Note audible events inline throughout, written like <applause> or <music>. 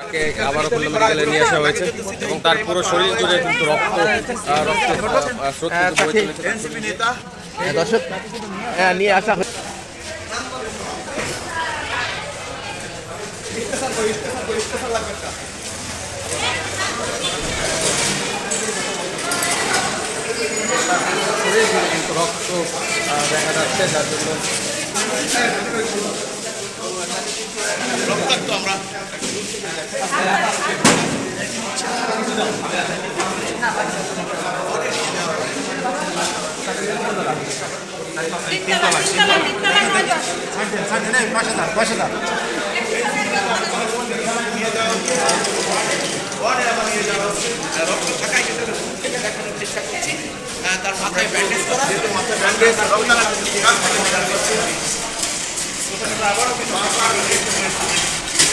তাকে আবারও খুলনা মেডিকেলে নিয়ে আসা হয়েছে এবং তার পুরো শরীর জুড়ে কিন্তু রক্ত রক্ত চলেছে। হ্যাঁ, দর্শক হ্যাঁ, নিয়ে আসা হয়েছে। শরীর জুড়ে কিন্তু রক্ত আহ, দেখা যাচ্ছে যার জন্য তিনতলা তিনতলা নয় দশ তার মাথায় ব্যান্ডেজ করা মাথায় ব্যান্ডেজ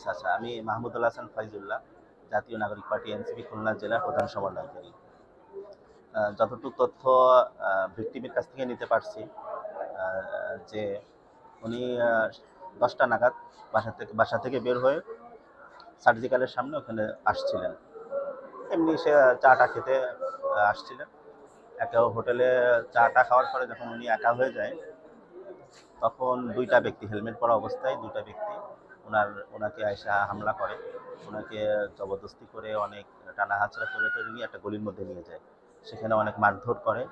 আচ্ছা আচ্ছা আমি মাহমুদুল হাসান ফাইজুল্লাহ জাতীয় নাগরিক পার্টি এনসিপি খুলনা জেলার প্রধান সমন্বয়কারী। যতটুকু তথ্য ভিক্টিমের কাছ থেকে নিতে পারছি যে উনি দশটা নাগাদ বাসা থেকে বাসা থেকে বের হয়ে সার্জিক্যালের সামনে ওখানে আসছিলেন। এমনি সে চাটা খেতে আসছিলেন। একে হোটেলে চাটা খাওয়ার পরে যখন উনি একা হয়ে যায়, তখন দুইটা ব্যক্তি, হেলমেট পরা অবস্থায় দুইটা ব্যক্তি ওনার ওনাকে আয়সা হামলা করে। ওনাকে জবরদস্তি করে অনেক টানা হাঁচড়া করে টেনে নিয়ে একটা গলির মধ্যে নিয়ে যায়। সেখানে অনেক মারধর করে।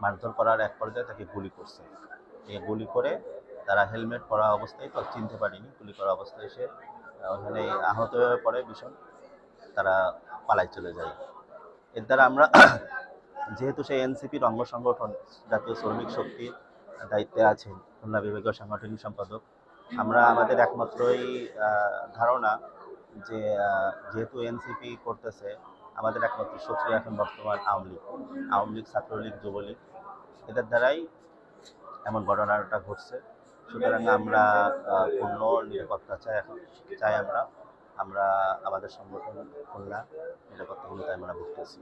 মারধর করার এক পর্যায়ে তাকে গুলি করছে। এই গুলি করে তারা হেলমেট পরা অবস্থায় তো চিনতে পারেনি গুলি করা অবস্থায় আহ, ওখানে আহত হয়ে পড়ে ভীষণ। তারা পালাই চলে যায়। এর দ্বারা আমরা <clears throat> যেহেতু সেই এনসিপির অঙ্গ সংগঠন জাতীয় শ্রমিক শক্তির দায়িত্বে আছেন খুলনা বিভাগীয় সাংগঠনিক সম্পাদক আমরা আমাদের একমাত্রই ধারণা যে যেহেতু এনসিপি করতেছে, আমাদের একমাত্র শত্রু এখন বর্তমান আওয়ামী লীগ। আওয়ামী লীগ, ছাত্রলীগ, যুবলীগ, এদের দ্বারাই এমন ঘটনাটা ঘটছে। সুতরাং আমরা পূর্ণ নিরাপত্তা চাই এখন, চাই আমরা। আমরা আমাদের সংগঠন খুলনা নিরাপত্তা ভূমিকায় আমরা ভুগতেছি।